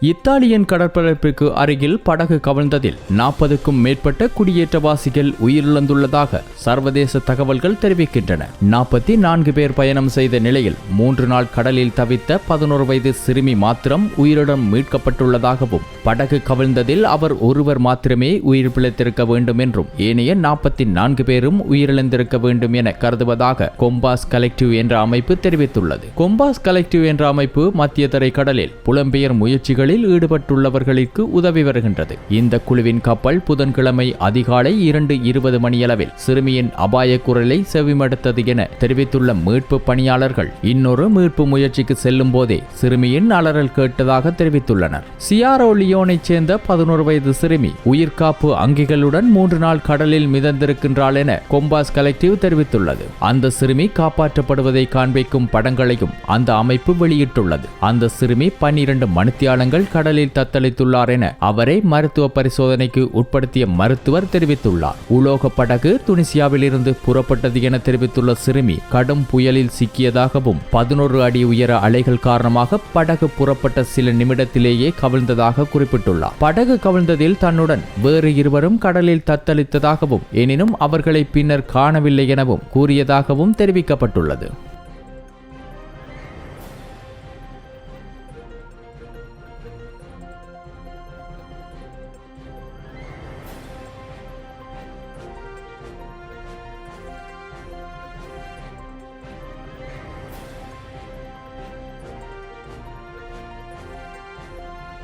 Italian கடற்பரப்பிற்கு அருகில் படகு கவிழ்ந்ததில் நாற்பதுக்கும் மேற்பட்ட குடியேற்றவாசிகள் உயிரிழந்துள்ளதாக சர்வதேச தகவல்கள் தெரிவிக்கின்றன. நாற்பத்தி நான்கு பேர் பயணம் செய்த நிலையில் மூன்று நாள் கடலில் தவித்த பதினோரு வயது சிறுமி மாத்திரம் உயிரிடம் மீட்கப்பட்டுள்ளதாகவும் படகு கவிழ்ந்ததில் அவர் ஒருவர் மாத்திரமே உயிர் பிழைத்திருக்க வேண்டும் என்றும் ஏனைய நாற்பத்தி நான்கு பேரும் உயிரிழந்திருக்க வேண்டும் என கருதுவதாக கொம்பாஸ் கலெக்டிவ் என்ற அமைப்பு தெரிவித்துள்ளது. கொம்பாஸ் கலெக்டிவ் என்ற அமைப்பு மத்திய தரை கடலில் புலம்பெயர் முயற்சிகள் முயற்சிகளில் ஈடுபட்டுள்ளவர்களுக்கு உதவி வருகின்றது. இந்த குழுவின் கப்பல் புதன்கிழமை அதிகாலை இரண்டு இருபது மணியளவில் சிறுமியின் அபாய குரலை செவிமடுத்தது என தெரிவித்துள்ள மீட்பு பணியாளர்கள் இன்னொரு மீட்பு முயற்சிக்கு செல்லும் போதே சிறுமியின் அலறல் கேட்டதாக தெரிவித்துள்ளனர். சியாரோ லியோனைச் சேர்ந்த பதினோரு வயது சிறுமி உயிர்காப்பு அங்கிகளுடன் மூன்று நாள் கடலில் மிதந்திருக்கின்றாள் என கொம்பாஸ் கலெக்டிவ் தெரிவித்துள்ளது. அந்த சிறுமி காப்பாற்றப்படுவதை காண்பிக்கும் படங்களையும் அந்த அமைப்பு வெளியிட்டுள்ளது. அந்த சிறுமி பன்னிரண்டு மணித்தியாலங்கள் கடலில் தத்தளித்துள்ளார் என அவரை மருத்துவ பரிசோதனைக்கு உட்படுத்திய மருத்துவர் தெரிவித்துள்ளார். உலோக படகு துனிசியாவில் இருந்து புறப்பட்டது என தெரிவித்துள்ள சிறுமி கடும் புயலில் சிக்கியதாகவும் பதினோரு அடி உயர அலைகள் காரணமாக படகு புறப்பட்ட சில நிமிடத்திலேயே கவிழ்ந்ததாக குறிப்பிட்டுள்ளார். படகு கவிழ்ந்ததில் தன்னுடன் வேறு இருவரும் கடலில் தத்தளித்ததாகவும் எனினும் அவர்களை பின்னர் காணவில்லை எனவும் கூறியதாகவும் தெரிவிக்கப்பட்டுள்ளது.